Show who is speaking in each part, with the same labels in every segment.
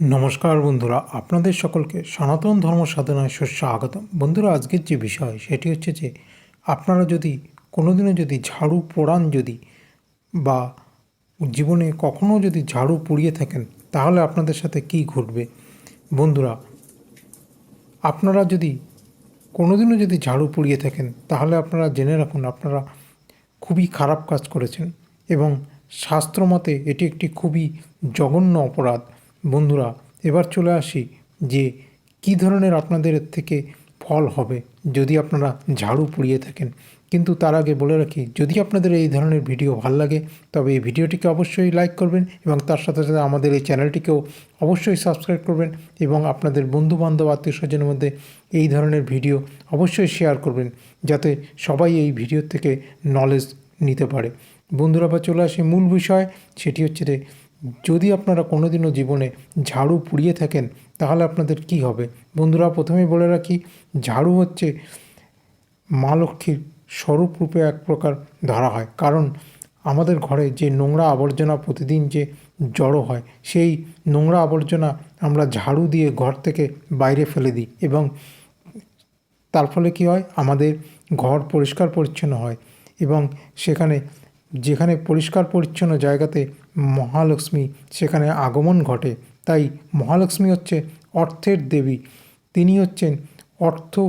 Speaker 1: নমস্কার বন্ধুরা, আপনাদের সকলকে সনাতন ধর্ম সাধনায় স্বাগতম বন্ধুরা, আজকের যে বিষয়, সেটি হচ্ছে যে, আপনারা যদি কোনোদিনও যদি ঝাড়ু পোড়ান যদি বা জীবনে কখনও যদি ঝাড়ু পুড়িয়ে থাকেন, তাহলে আপনাদের সাথে কী ঘটবে? বন্ধুরা, আপনারা যদি কোনোদিনও যদি ঝাড়ু পুড়িয়ে থাকেন, তাহলে আপনারা জেনে রাখুন, আপনারা খুবই খারাপ কাজ করেছেন এবং শাস্ত্রমতে এটি একটি খুবই জঘন্য অপরাধ। বন্ধুরা, এবার চলে আসি যে কী ধরনের আপনাদের থেকে ফল হবে যদি আপনারা ঝাড়ু পুড়িয়ে থাকেন। কিন্তু তার আগে বলে রাখি, যদি আপনাদের এই ধরনের ভিডিও ভালো লাগে, তবে এই ভিডিওটিকে অবশ্যই লাইক করবেন এবং তার সাথে সাথে আমাদের এই চ্যানেলটিকেও অবশ্যই সাবস্ক্রাইব করবেন এবং আপনাদের বন্ধুবান্ধব আত্মীয় স্বজনের মধ্যে এই ধরনের ভিডিও অবশ্যই শেয়ার করবেন, যাতে সবাই এই ভিডিও থেকে নলেজ নিতে পারে। বন্ধুরা বা চলে আসে মূল বিষয়, সেটি হচ্ছে যে যদি আপনারা কোনোদিনও জীবনে ঝাড়ু পুড়িয়ে থাকেন, তাহলে আপনাদের কি হবে? বন্ধুরা, প্রথমেই বলে রাখি, ঝাড়ু হচ্ছে মা লক্ষ্মীর স্বরূপ রূপে এক প্রকার ধরা হয়। কারণ আমাদের ঘরে যে নোংরা আবর্জনা প্রতিদিন যে জড়ো হয়, সেই নোংরা আবর্জনা আমরা ঝাড়ু দিয়ে ঘর থেকে বাইরে ফেলে দিই এবং তার ফলে কী হয়? আমাদের ঘর পরিষ্কার পরিচ্ছন্ন হয় এবং সেখানে যেখানে পরিষ্কার পরিচ্ছন্ন জায়গাতে মহালক্ষ্মী, সেখানে আগমন ঘটে। তাই মহালক্ষ্মী হচ্ছে অর্থের দেবী। তিনি হচ্ছেন অর্থ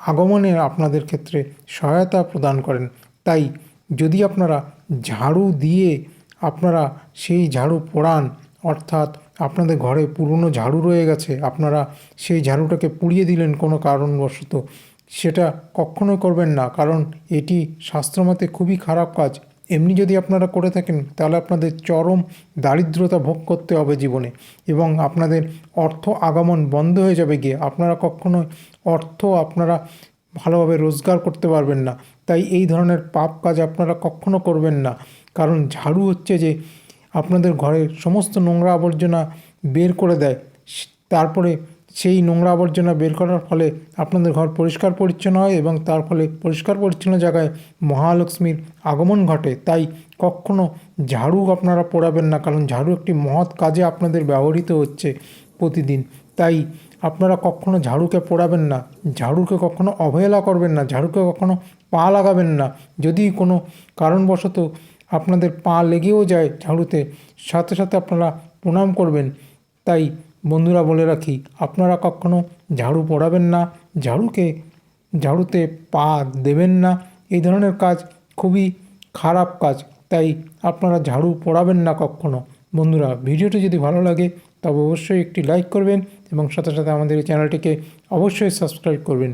Speaker 1: আগমনে আপনাদের ক্ষেত্রে সহায়তা প্রদান করেন। তাই যদি আপনারা ঝাড়ু দিয়ে আপনারা সেই ঝাড়ু পোড়ান, অর্থাৎ আপনাদের ঘরে পুরনো ঝাড়ু রয়ে গেছে, আপনারা সেই ঝাড়ুটাকে পুড়িয়ে দিলেন কোনো কারণবশত, সেটা কখনোই করবেন না, কারণ এটি শাস্ত্রমতে খুবই খারাপ কাজ। এমনি যদি আপনারা করে থাকেন, তাহলে আপনাদের চরম দারিদ্রতা ভোগ করতে হবে জীবনে এবং আপনাদের অর্থ আগমন বন্ধ হয়ে যাবে গিয়ে। আপনারা কখনোই অর্থ আপনারা ভালোভাবে রোজগার করতে পারবেন না। তাই এই ধরনের পাপ কাজ আপনারা কখনো করবেন না। কারণ ঝাড়ু হচ্ছে যে আপনাদের ঘরের সমস্ত নোংরা আবর্জনা বের করে দেয়। তারপরে সেই নোংরা আবর্জনা বের করার ফলে আপনাদের ঘর পরিষ্কার পরিচ্ছন্ন হয় এবং তার ফলে পরিষ্কার পরিচ্ছন্ন জায়গায় মহালক্ষ্মীর আগমন ঘটে। তাই কখনো ঝাড়ু আপনারা পোড়াবেন না, কারণ ঝাড়ু একটি মহৎ কাজে আপনাদের ব্যবহৃত হচ্ছে প্রতিদিন। তাই আপনারা কখনো ঝাড়ুকে পোড়াবেন না, ঝাড়ুকে কখনো অবহেলা করবেন না, ঝাড়ুকে কখনো পা লাগাবেন না। যদি কোনো কারণবশত আপনাদের পা লেগেও যায় ঝাড়ুতে, সাথে সাথে আপনারা প্রণাম করবেন। তাই বন্ধুরা বলে রাখি, আপনারা কখনো ঝাড়ু পড়াবেন না, ঝাড়ুকে, ঝাড়ুতে পা দেবেন না। এই ধরনের কাজ খুবই খারাপ কাজ, তাই আপনারা ঝাড়ু পড়াবেন না কখনো। বন্ধুরা, ভিডিওটি যদি ভালো লাগে, তবে অবশ্যই একটি লাইক করবেন এবং সাথে সাথে আমাদের এই চ্যানেলটিকে অবশ্যই সাবস্ক্রাইব করবেন।